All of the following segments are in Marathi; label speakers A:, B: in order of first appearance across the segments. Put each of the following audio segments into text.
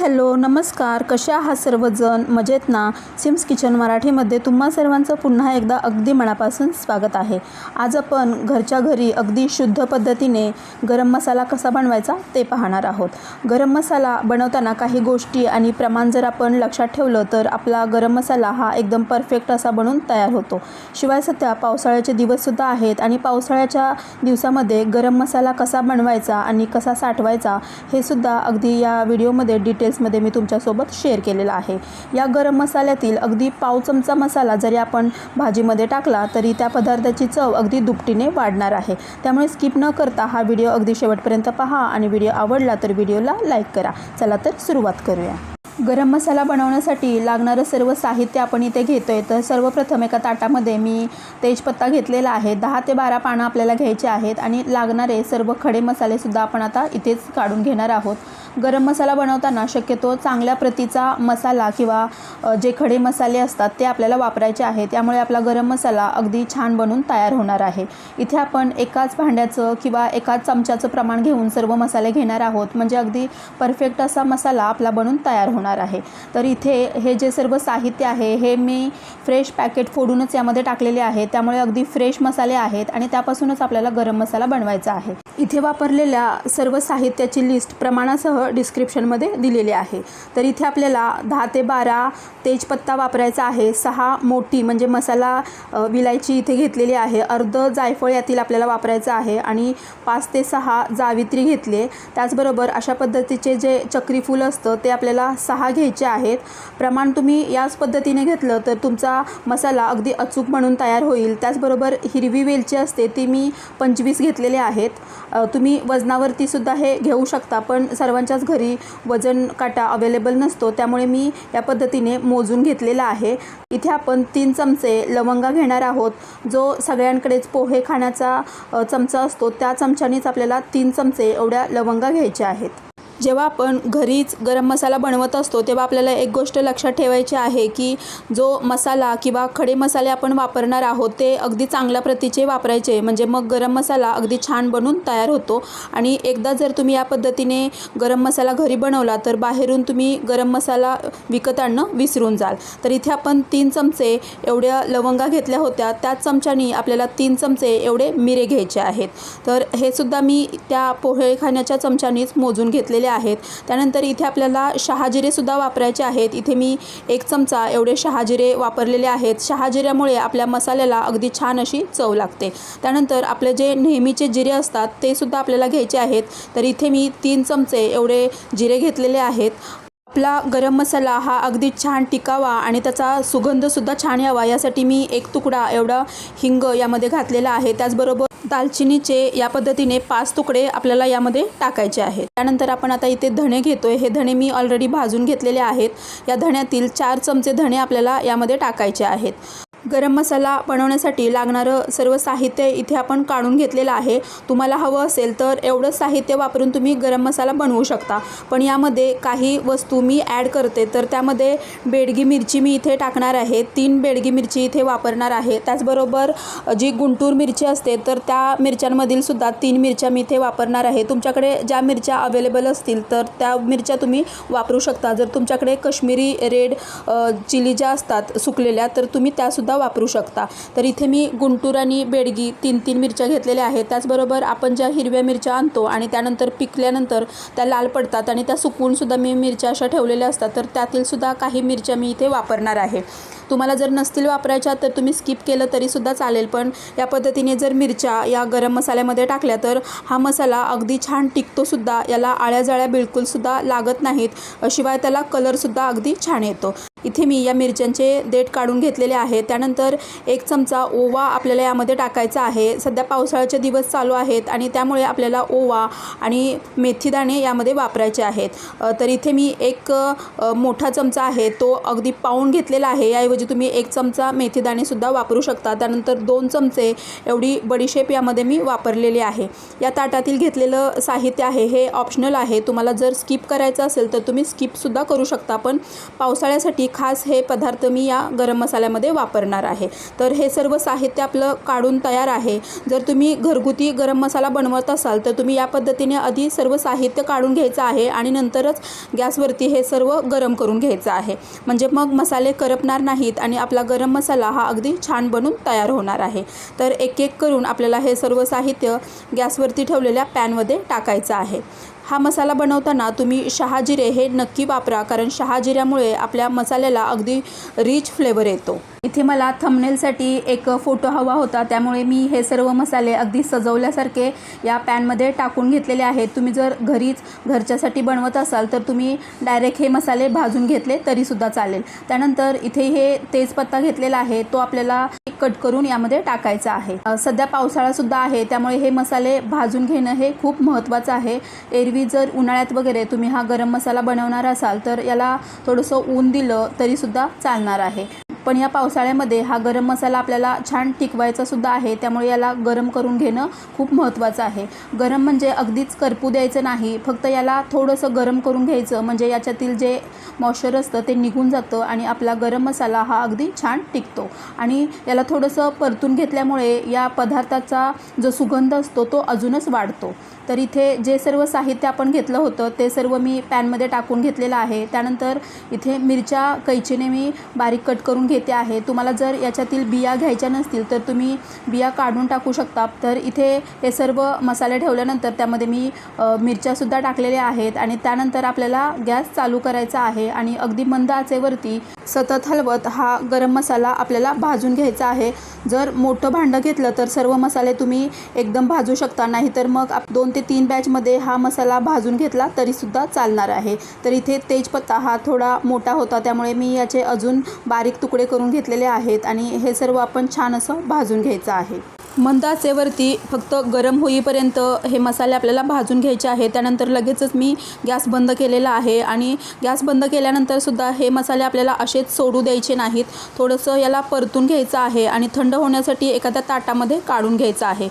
A: हॅलो नमस्कार. कशा आहात सर्वजण? मजेत ना? सिम्स किचन मराठीमध्ये तुम्हा सर्वांचं पुन्हा एकदा अगदी मनापासून स्वागत आहे. आज आपण घरच्या घरी अगदी शुद्ध पद्धतीने गरम मसाला कसा बनवायचा ते पाहणार आहोत. गरम मसाला बनवताना काही गोष्टी आणि प्रमाण जर आपण लक्षात ठेवलं तर आपला गरम मसाला हा एकदम परफेक्ट असा बनून तयार होतो. शिवाय सध्या पावसाळ्याचे दिवससुद्धा आहेत आणि पावसाळ्याच्या दिवसामध्ये गरम मसाला कसा बनवायचा आणि कसा साठवायचा हे सुद्धा अगदी या व्हिडिओमध्ये डिटेल्समध्ये मी तुमच्यासोबत शेअर केलेला आहे. या गरम मसाल्यातील अगदी पाव चमचा मसाला जरी आपण भाजीमध्ये टाकला तरी त्या पदार्थाची चव अगदी दुपटीने वाढणार आहे. त्यामुळे स्किप न करता हा व्हिडिओ अगदी शेवटपर्यंत पहा आणि व्हिडिओ आवडला तर व्हिडिओला लाईक करा. चला तर सुरुवात करूया. गरम मसाला बनवण्यासाठी लागणारं सर्व साहित्य आपण इथे घेतो आहे तर सर्वप्रथम एका ताटामध्ये मी तेजपत्ता घेतलेला आहे. दहा ते बारा पानं आपल्याला घ्यायचे आहेत आणि लागणारे सर्व खडे मसालेसुद्धा आपण आता इथेच काढून घेणार आहोत. गरम मसाला बनवताना शक्यतो चांगल्या प्रतीचा मसाला किंवा जे खडे मसाले असतात ते आपल्याला वापरायचे आहे त्यामुळे आपला गरम मसाला अगदी छान बनून तयार होणार आहे. इथे आपण एकाच भांड्याचं किंवा एकाच चमच्याचं प्रमाण घेऊन सर्व मसाले घेणार आहोत. म्हणजे अगदी परफेक्ट असा मसाला आपला बनून तयार होणार आहे. तर इथे हे जे सर्व साहित्य आहे हे मी फ्रेश पॅकेट फोडूनच यामध्ये टाकलेले आहे. त्यामुळे अगदी फ्रेश मसाले आहेत आणि त्यापासूनच आपल्याला गरम मसाला बनवायचा आहे. इथे वापरलेल्या सर्व साहित्याची लिस्ट प्रमाणासह डिस्क्रिप्शनमध्ये दिलेले आहे. तर इथे आपल्याला दहा ते बारा तेजपत्ता वापरायचा आहे. सहा मोठी म्हणजे मसाला विलायची इथे घेतलेली आहे. अर्ध जायफळ यातील आपल्याला वापरायचं आहे आणि पाच ते सहा जावित्री घेतले. त्याचबरोबर अशा पद्धतीचे जे चक्रीफूल असतं ते आपल्याला सहा घ्यायचे आहेत. प्रमाण तुम्ही याच पद्धतीने घेतलं तर तुमचा मसाला अगदी अचूक म्हणून तयार होईल. त्याचबरोबर हिरवी वेलची असते ती मी पंचवीस घेतलेले आहेत. तुम्ही वजनावरतीसुद्धा हे घेऊ शकता पण सर्वांच्या सर्वांच्याच घरी वजन काटा अवेलेबल नसतो त्यामुळे मी या पद्धतीने मोजून घेतलेला आहे. इथे आपण तीन चमचे लवंगा घेणार आहोत. जो सगळ्यांकडेच पोहे खाण्याचा चमचा असतो त्या चमच्यानेच आपल्याला तीन चमचे एवढ्या लवंगा घ्यायच्या आहेत. जेव्हा आपण घरीच गरम मसाला बनवत असतो तेव्हा आपल्याला एक गोष्ट लक्षात ठेवायची आहे की जो मसाला किंवा खडे मसाले आपण वापरणार आहोत ते अगदी चांगल्या प्रतीचे वापरायचे. म्हणजे मग गरम मसाला अगदी छान बनून तयार होतो. आणि एकदा जर तुम्ही या पद्धतीने गरम मसाला घरी बनवला तर बाहेरून तुम्ही गरम मसाला विकत आणणं विसरून जाल. तर इथे आपण तीन चमचे एवढ्या लवंगा घेतल्या होत्या. त्याच चमच्यानी आपल्याला तीन चमचे एवढे मिरे घ्यायचे आहेत. तर हे सुद्धा मी त्या पोहे खाण्याच्या चमच्यानीच मोजून घेतलेले आहेत. त्यानंतर इथे आपल्याला शहाजिरेसुद्धा वापरायचे आहेत. इथे मी एक चमचा एवढे शहाजिरे वापरलेले आहेत. शहाजिऱ्यामुळे आपल्या मसाल्याला अगदी छान अशी चव लागते. त्यानंतर आपले जे नेहमीचे जिरे असतात ते सुद्धा आपल्याला घ्यायचे आहेत. तर इथे मी तीन चमचे एवढे जिरे घेतलेले आहेत. आपला गरम मसाला हा अगदी छान टिकावा आणि त्याचा सुगंधसुद्धा छान यावा. यासाठी मी एक तुकडा एवढा हिंग यामध्ये घातलेला आहे. त्याचबरोबर दालचिनीचे या पद्धतीने पाच तुकडे आपल्याला यामध्ये टाकायचे आहेत. त्यानंतर आपण आता इथे धणे घेतोय. हे धणे मी ऑलरेडी भाजून घेतलेले आहेत. या धण्यातील चार चमचे धणे आपल्याला यामध्ये टाकायचे आहेत. गरम मसाला बनवण्यासाठी लागणारं सर्व साहित्य इथे आपण काढून घेतलेलं आहे. तुम्हाला हवं असेल तर एवढं साहित्य वापरून तुम्ही गरम मसाला बनवू शकता. पण यामध्ये काही वस्तू मी ॲड करते. तर त्यामध्ये बेडगी मिरची मी इथे टाकणार आहे. तीन बेडगी मिरची इथे वापरणार आहे. त्याचबरोबर जी गुंटूर मिरची असते तर त्या मिरच्यांमधील सुद्धा तीन मिरच्या मी इथे वापरणार आहे. तुमच्याकडे ज्या मिरच्या अवेलेबल असतील तर त्या मिरच्या तुम्ही वापरू शकता. जर तुमच्याकडे कश्मीरी रेड चिली ज्या असतात सुकलेल्या तर तुम्ही त्यासुद्धा वापरू शकता. तर इथे मी गुंटूर आणि बेडगी तीन तीन मिरच्या घेतलेल्या आहेत. त्याचबरोबर आपण ज्या हिरव्या मिरच्या आणतो आणि त्यानंतर पिकल्यानंतर त्या लाल पडतात आणि त्या सुकवूनसुद्धा मी मिरच्या अशा ठेवलेल्या असतात. तर त्यातील सुद्धा काही मिरच्या मी इथे वापरणार आहे. तुम्हाला जर नसतील वापरायच्या तर तुम्ही स्किप केलं तरीसुद्धा चालेल. पण या पद्धतीने जर मिरच्या या गरम मसाल्यामध्ये टाकल्या तर हा मसाला अगदी छान टिकतोसुद्धा याला आळ्या जाळ्या बिलकुलसुद्धा लागत नाहीत. शिवाय त्याला कलरसुद्धा अगदी छान येतो. इथे मी या मिरच्यांचे देठ काढून घेतलेले आहे. त्यानंतर एक चमचा ओवा आपल्याला यामध्ये टाकायचा आहे. सध्या पावसाळ्याचे दिवस चालू आहेत आणि त्यामुळे आपल्याला ओवा आणि मेथीदाणे यामध्ये वापरायचे आहेत. तर इथे मी एक मोठा चमचा आहे. तो अगदी पाऊण घेतलेला आहे. याऐवजी तुम्ही एक चमचा मेथीदाणेसुद्धा वापरू शकता. त्यानंतर दोन चमचे एवढी बडीशेप यामध्ये मी वापरलेली आहे. या ताटातील घेतलेलं साहित्य आहे. हे ऑप्शनल आहे. तुम्हाला जर स्किप करायचं असेल तर तुम्ही स्किपसुद्धा करू शकता. पण पावसाळ्यासाठी खास हे पदार्थ मी या गरम मसाल्यामध्ये वापरणार आहे. तर हे सर्व साहित्य आपलं काढून तयार आहे. जर तुम्ही घरगुती गरम मसाला बनवत असाल तर तुम्ही या पद्धतीने आधी सर्व साहित्य काढून घ्यायचं आहे आणि नंतरच गॅसवरती हे सर्व गरम करून घ्यायचं आहे. म्हणजे मग मसाले करपणार नाहीत आणि आपला गरम मसाला हा अगदी छान बनून तयार होणार आहे. तर एक एक करून आपल्याला हे सर्व साहित्य गॅसवरती ठेवलेल्या पॅनमध्ये टाकायचं आहे. हा मसाला बनवताना तुम्ही शहाजिरे हे नक्की वापरा कारण शहाजिऱ्यामुळे आपल्या मसाल्याला अगदी रिच फ्लेवर येतो. इथे मला थमनेलसाठी एक फोटो हवा होता त्यामुळे मी हे सर्व मसाले अगदी सजवल्यासारखे या पॅनमध्ये टाकून घेतलेले आहेत. तुम्ही जर घरीच घरच्यासाठी बनवत असाल तर तुम्ही डायरेक्ट हे मसाले भाजून घेतले तरीसुद्धा चालेल. त्यानंतर इथे हे तेजपत्ता घेतलेला आहे तो आपल्याला कट करून यामध्ये टाकायचा आहे. सध्या पावसाळा सुद्धा आहे त्यामुळे हे मसाले भाजून घेणं हे खूप महत्त्वाचं आहे. एरवी जर उन्हाळ्यात वगैरे तुम्ही हा गरम मसाला बनवणार असाल तर याला थोडंसं ऊन दिलं तरीसुद्धा चालणार आहे. पण या पावसाळ्यामध्ये हा गरम मसाला आपल्याला छान टिकवायचा सुद्धा आहे. त्यामुळे याला गरम करून घेणं खूप महत्त्वाचं आहे. गरम म्हणजे अगदीच करपू द्यायचं नाही. फक्त याला थोडंसं गरम करून घ्यायचं. म्हणजे याच्यातील जे मॉइश्चर असतं ते निघून जातं आणि आपला गरम मसाला हा अगदी छान टिकतो. आणि याला थोडंसं परतून घेतल्यामुळे या पदार्थाचा जो सुगंध असतो तो अजूनच वाढतो. तर इथे जे सर्व साहित्य आपण घेतलं होतं ते सर्व मी पॅनमध्ये टाकून घेतलेलं आहे. त्यानंतर इथे मिरच्या कैचीने मी बारीक कट करून घेते आहे. तुम्हाला जर याच्यातील बिया घ्यायच्या नसतील तर तुम्ही बिया काढून टाकू शकता. तर इथे हे सर्व मसाले ठेवल्यानंतर त्यामध्ये मी मिरच्यासुद्धा टाकलेल्या आहेत. आणि त्यानंतर आपल्याला गॅस चालू करायचा आहे. आणि अगदी मंद आचेवरती सतत हलवत हा गरम मसाला आपल्याला भाजून घ्यायचा आहे. जर मोठं भांडं घेतलं तर सर्व मसाले तुम्ही एकदम भाजू शकता. नाहीतर मग आप दोन ते तीन बॅचमध्ये हा मसाला भाजून घेतला तरीसुद्धा चालणार आहे. तर इथे तेजपत्ता हा थोडा मोठा होता. त्यामुळे मी याचे अजून बारीक तुकडे करून घेतलेले आहेत आणि हे सर्व आपण छान असं भाजून घ्यायचं आहे. मंद आचेवरती फक्त गरम होईपर्यंत हे मसाले आपल्याला भाजून घ्यायचे आहे त्यानंतर लगेचच मी गॅस बंद केलेला आहे आणि गॅस बंद केल्यानंतरसुद्धा हे मसाले आपल्याला असेच सोडू द्यायचे नाहीत. थोडंसं याला परतून घ्यायचं आहे आणि थंड होण्यासाठी एखाद्या ताटामध्ये काढून घ्यायचं आहे.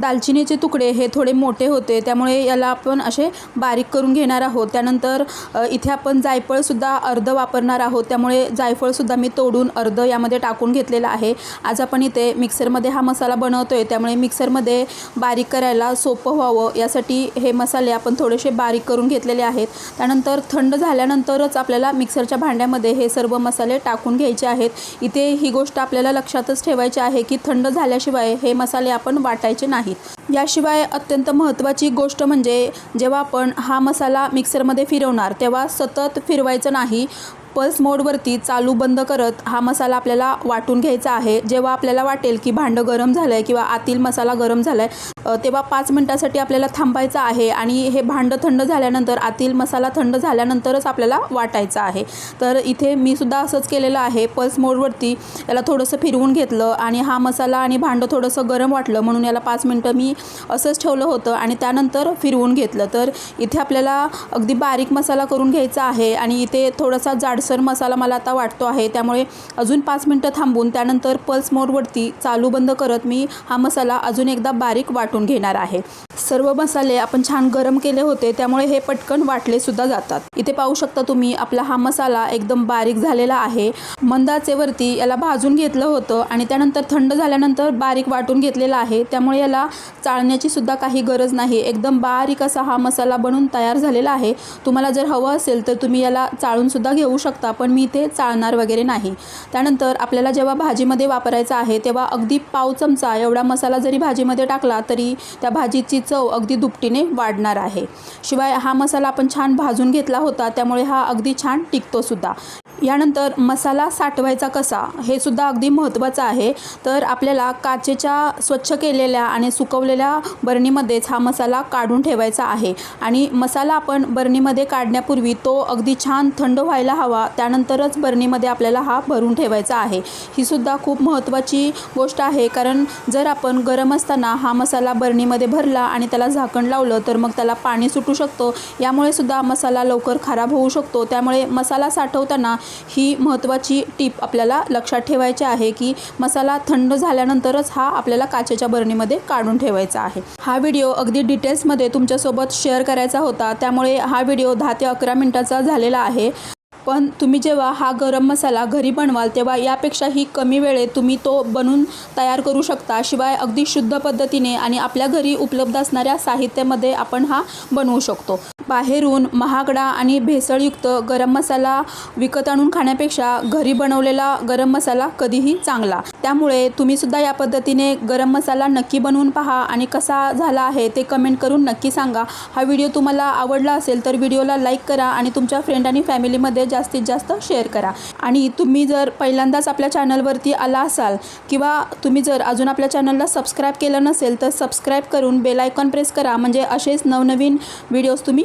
A: दालचिनीचे तुकडे हे थोडे मोठे होते त्यामुळे याला आपण असे बारीक करून घेणार आहोत. त्यानंतर इथे आपण जायफळसुद्धा अर्ध वापरणार आहोत. त्यामुळे जायफळसुद्धा मी तोडून अर्ध यामध्ये टाकून घेतलेलं आहे. आज आपण इथे मिक्सरमध्ये हा मसाला बनवतो आहे त्यामुळे मिक्सरमध्ये बारीक करायला सोपं व्हावं. यासाठी हे मसाले आपण थोडेसे बारीक करून घेतलेले आहेत. त्यानंतर थंड झाल्यानंतरच आपल्याला मिक्सरच्या भांड्यामध्ये हे सर्व मसाले टाकून घ्यायचे आहेत. इथे ही गोष्ट आपल्याला लक्षातच ठेवायची आहे की थंड झाल्याशिवाय हे मसाले आपण वाटायचे नाही नाहीत. याशिवाय अत्यंत महत्त्वाची गोष्ट म्हणजे जेव्हा आपण हा मसाला मिक्सरमध्ये फिरवणार तेव्हा सतत फिरवायचं नाही. पल्स मोडवरती चालू बंद करत हा मसाला आपल्याला वाटून घ्यायचा आहे. जेव्हा आपल्याला वाटेल की भांडं गरम झालं आहे किंवा आतील मसाला गरम झाला आहे तेव्हा पाच मिनटासाठी आपल्याला थांबायचं आहे आणि हे भांडं थंड झाल्यानंतर आतील मसाला थंड झाल्यानंतरच आपल्याला वाटायचं आहे. तर इथे मी सुद्धा असंच केलेलं आहे. पल्स मोडवरती याला थोडंसं फिरवून घेतलं आणि हा मसाला आणि भांडं थोडंसं गरम वाटलं म्हणून याला पाच मिनटं मी असंच ठेवलं होतं आणि त्यानंतर फिरवून घेतलं. तर इथे आपल्याला अगदी बारीक मसाला करून घ्यायचा आहे आणि इथे थोडासा जाडसर मसाला मला आता वाटतो आहे. त्यामुळे अजून पाच मिनटं थांबून त्यानंतर पल्स मोडवरती चालू बंद करत मी हा मसाला अजून एकदा बारीक वाटून घेणार आहे. सर्व मसाले आपण छान गरम केले होते त्यामुळे हे पटकन वाटले सुद्धा जातात. इथे पाहू शकता तुम्ही आपला हा मसाला एकदम बारीक झालेला आहे. मंदाचेवरती याला भाजून घेतलं होतं आणि त्यानंतर थंड झाल्यानंतर बारीक वाटून घेतलेला आहे. त्यामुळे याला चाळण्याची सुद्धा काही गरज नाही. एकदम बारीक असा हा मसाला बनून तयार झालेला आहे. तुम्हाला जर हवं असेल तर तुम्ही याला चाळून सुद्धा घेऊ शकता पण मी इथे चाळणार वगैरे नाही. त्यानंतर आपल्याला जेव्हा भाजीमध्ये वापरायचा आहे तेव्हा अगदी पाव चमचा एवढा मसाला जरी भाजीमध्ये टाकला तरी त्या भाजीची चव अगदी दुपटीने वाढणार आहे. शिवाय हा मसाला आपण छान भाजून घेतला होता त्यामुळे हा अगदी छान टिकतोसुद्धा. यानंतर मसाला साठवायचा कसा हे सुद्धा अगदी महत्त्वाचं आहे. तर आपल्याला काचेच्या स्वच्छ केलेल्या आणि सुकवलेल्या बरणीमध्येच हा मसाला काढून ठेवायचा आहे. आणि मसाला आपण बरणीमध्ये काढण्यापूर्वी तो अगदी छान थंड व्हायला हवा त्यानंतरच बरणीमध्ये आपल्याला हा भरून ठेवायचा आहे. ही सुद्धा खूप महत्त्वाची गोष्ट आहे कारण जर आपण गरम असताना हा मसाला बरणीमध्ये भरला आणि त्याला झाकण लावलं तर मग त्याला पाणी सुटू शकतो. यामुळे सुद्धा मसाला लवकर खराब होऊ शकतो. त्यामुळे मसाला साठवताना ही महत्त्वाची टीप आपल्याला लक्षात ठेवायची आहे की मसाला थंड झाल्यानंतरच हा आपल्याला काचेच्या बरणीमध्ये काढून ठेवायचा आहे. हा व्हिडिओ अगदी डिटेल्समध्ये तुमच्यासोबत शेअर करायचा होता. त्यामुळे हा व्हिडिओ दहा ते अकरा मिनटाचा झालेला आहे. पण तुम्ही जेव्हा हा गरम मसाला घरी बनवाल तेव्हा यापेक्षाही कमी वेळेत तुम्ही तो बनवून तयार करू शकता. शिवाय अगदी शुद्ध पद्धतीने आणि आपल्या घरी उपलब्ध असणाऱ्या साहित्यामध्ये आपण हा बनवू शकतो. बाहेरून महागडा आणि भेसळयुक्त गरम मसाला विकत आणून खाण्यापेक्षा घरी बनवलेला गरम मसाला कधीही चांगला. त्यामुळे तुम्हीसुद्धा या पद्धतीने गरम मसाला नक्की बनवून पहा आणि कसा झाला आहे ते कमेंट करून नक्की सांगा. हा व्हिडिओ तुम्हाला आवडला असेल तर व्हिडिओला लाईक करा आणि तुमच्या फ्रेंड आणि फॅमिलीमध्ये जास्तीत जास्त शेअर करा. आणि तुम्ही जर पहिल्यांदाच आपल्या चॅनलवरती आला असाल किंवा तुम्ही जर अजून आपल्या चॅनलला सबस्क्राईब केलं नसेल तर सबस्क्राईब करून बेलायकॉन प्रेस करा. म्हणजे असेच नवनवीन व्हिडिओज तुम्ही